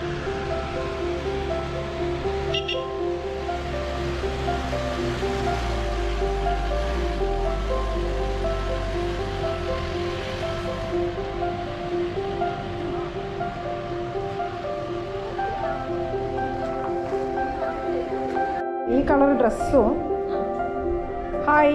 ഈ കളർ ഡ്രസ്സും. ഹായ്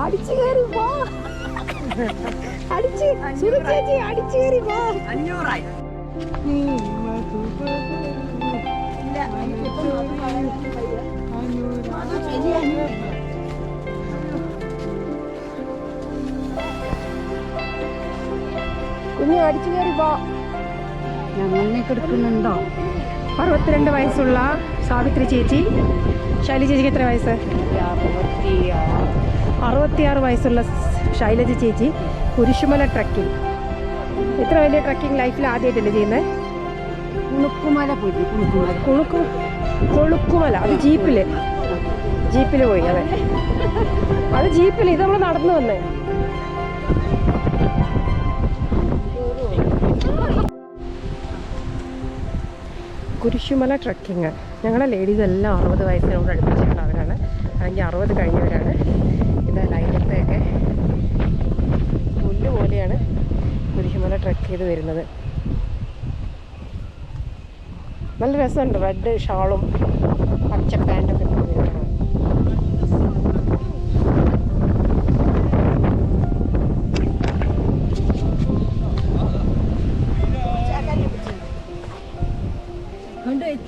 അടിച്ചു കയറി വാ. അടിച്ച്. ചേച്ചി അടിച്ചു കയറി വാ. അഞ്ഞൂറായി. കുഞ്ഞ് അടിച്ചു കയറി വാ. ഞങ്ങളെ കിടക്കുന്നുണ്ടോ? അറുപത്തിരണ്ട് വയസ്സുള്ള സാവിത്രി ചേച്ചി. ശൈലജ ചേച്ചിക്ക് എത്ര വയസ്സ്? അറുപത്തിയാറ് വയസ്സുള്ള ശൈലജ ചേച്ചി കുരിശുമല ട്രക്കിംഗ് ഇത്ര വലിയ ട്രക്കിംഗ് ലൈഫിൽ ആദ്യമായിട്ടല്ലേ ചെയ്യുന്നത്? കുണുക്കുമല പോയി കുളുക്കു കൊളുക്കുമല. അത് ജീപ്പിൽ. ജീപ്പിൽ പോയി അതെ. അത് ജീപ്പിൽ ഇത് നമ്മൾ നടന്നു വന്നേ. കുരിശുമല ട്രക്കിങ് ഞങ്ങളുടെ ലേഡീസ് എല്ലാം അറുപത് വയസ്സിനോട് അടുപ്പിച്ചിട്ടുള്ളവരാണ് അല്ലെങ്കിൽ അറുപത് കഴിഞ്ഞവരാണ്. ഇത് ലൈനത്തെയൊക്കെ പുല്ല് പോലെയാണ് കുരിശുമല ട്രക്ക് ചെയ്ത് വരുന്നത്. നല്ല രസമുണ്ട്. റെഡ് ഷാളും പച്ച പാന്റൊക്കെ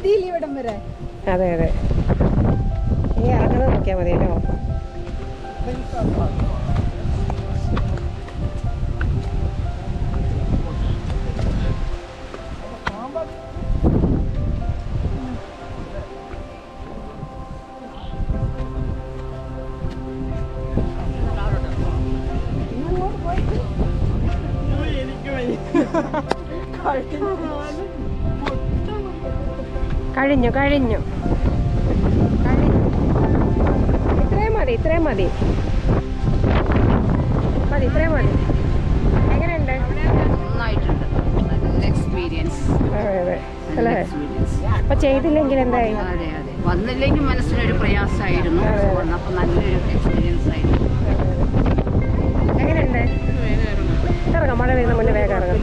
എത്തിയില്ല ഇവിടം വരെ. അതെ അതെ. നീ ഇറങ്ങുന്നത് നോക്കിയാൽ മതിയല്ലോ. കഴിഞ്ഞു കഴിഞ്ഞു. കഴിഞ്ഞു. ഇത്രയും മതി ഇത്രയും മതി. മതി ഇത്രയും മതി. എങ്ങനെയുണ്ട്? നന്നായിട്ടുണ്ട്. നല്ല എക്സ്പീരിയൻസ് അതെ അതെ. അല്ലേ? അപ്പൊ ചെയ്തില്ലെങ്കിൽ എന്തായി? അതെ അതെ. വന്നില്ലെങ്കിൽ മനസ്സിനൊരു പ്രയാസമായിരുന്നു. നല്ലൊരു എക്സ്പീരിയൻസ് ആയിരുന്നു. എങ്ങനെയുണ്ട്? ഇറങ്ങാം മഴ പെയ്യുന്ന മുന്നേ വേഗം ഇറങ്ങാം.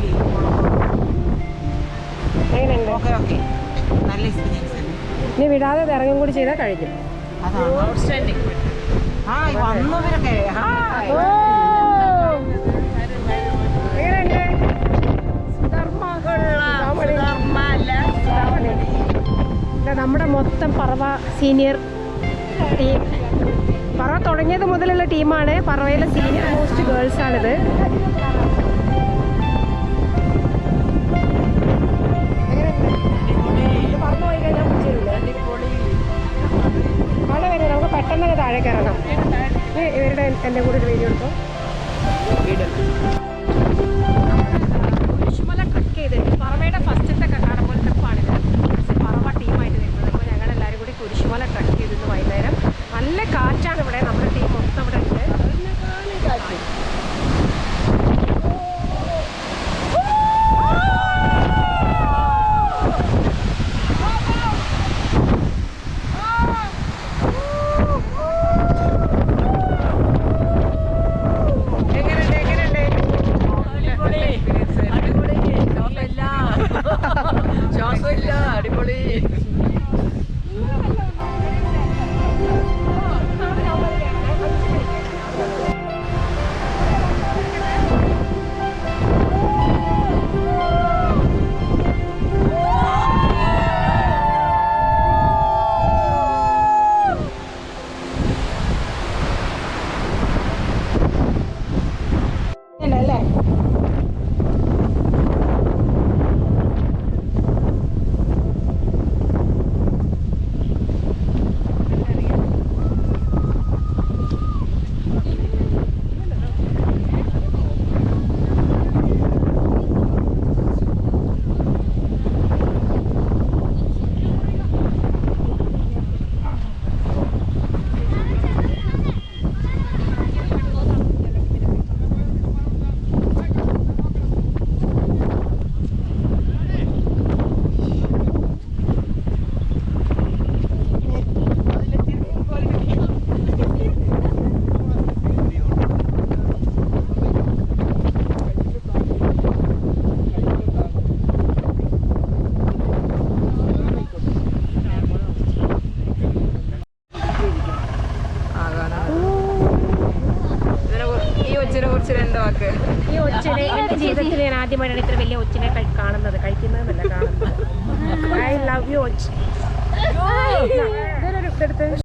എങ്ങനെയുണ്ട്? Okay okay. നല്ല എക്സ്പീരിയൻസ് ഇനി വിടാതെ ഇറങ്ങും കൂടി ചെയ്താൽ കഴിഞ്ഞു അതാണ് വന്നവരൊക്കെ ഹായ്. ഇതാ നമ്മുടെ മൊത്തം പറവ സീനിയർ ടീം പറവ തുടങ്ങിയത് മുതലുള്ള ടീമാണ്. പറവയിലെ സീനിയർ മോസ്റ്റ് ഗേൾസ് മഴ വരെ നമുക്ക് പെട്ടെന്ന് താഴെ കയറണം. ഇവരുടെ എന്റെ കൂടെ ഒരു വീഡിയോ ട്രിപ്പാണിത് പറവ ടീമായിട്ട് നിൽക്കുന്നത്. കൂടി കുരിശുമല ട്രക്ക് ചെയ്തിട്ട് വൈകുന്നേരം. നല്ല കാറ്റാണ് ഇവിടെ. ജീവിതത്തിൽ ഞാൻ ആദ്യമായിട്ടാണ് ഇത്ര വലിയ ഒച്ചിനെ കാണുന്നത്. കഴിക്കുന്നതെന്നല്ല കാണുന്നത്. ഐ ലവ് യു ഒച്ച്. ഇതൊരു ഇതെടുത്ത്